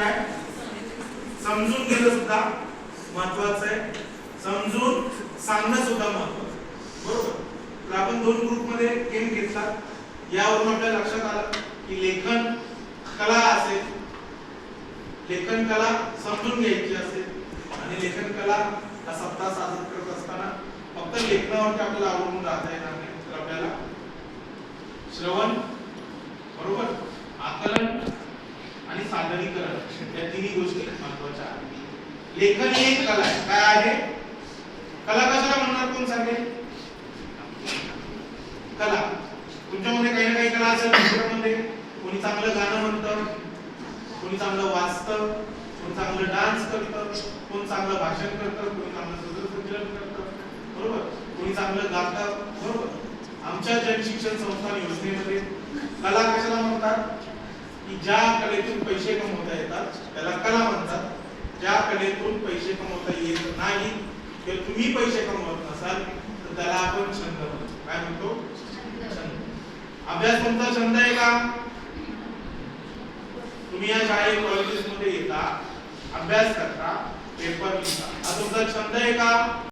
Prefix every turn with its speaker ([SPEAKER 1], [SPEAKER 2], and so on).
[SPEAKER 1] काय? समजून घेणं सुद्धा महत्वाचं आहे. समजून सांगणं सुद्धा महत्वाचं बरोबर? तर आपण दोन ग्रुपमध्ये गेम घेतला. यावरून आपल्या लक्षात आलं की लेखन कला असेल लेखन कला समजून घ्यायची असेल आणि लेखन कला हा सप्ताह साजरा करत असताना फक्त लेखनावरती आपल्याला अवलंबून राहता येणार नाही. तर आपल्याला श्रवण बरोबर? आकलन सादरीकरण या तिन्ही गोष्टी महत्त्वाच्या आहेत. लेखन ही एक कला आहे. काय आहे? कला कशाला म्हणणार कोण सांगेल? कला. तुमच्यामध्ये काही ना काही कला असेल तुमच्यामध्ये. कोणी चांगलं गाणं म्हणतं कोणी चांगलं वाचतं कोणी चांगलं डान्स करतं कोण चांगलं भाषण करतं कोणी चांगलं सूत्रसंचलन करतं. बरोबर? कोणी चांगलं गातं बरोबर? आमच्या जनशिक्षण संस्थान योजनेमध्ये कला कशाला म्हणतात? की ज्या कलेतून पैसे कमवता येतात त्याला कला म्हणतात. ज्या कलेतून पैसे कमवता येत नाही किंवा तुम्ही पैसे कमवत नसाल तर त्याला आपण छंद म्हणतो. काय म्हणतो? छंद. अभ्यास तुमचा छंद आहे का? तुम्ही या शाळेत कॉलेजेस मध्ये येता अभ्यास करता पेपर लिहिता. हा तुमचा छंद आहे का?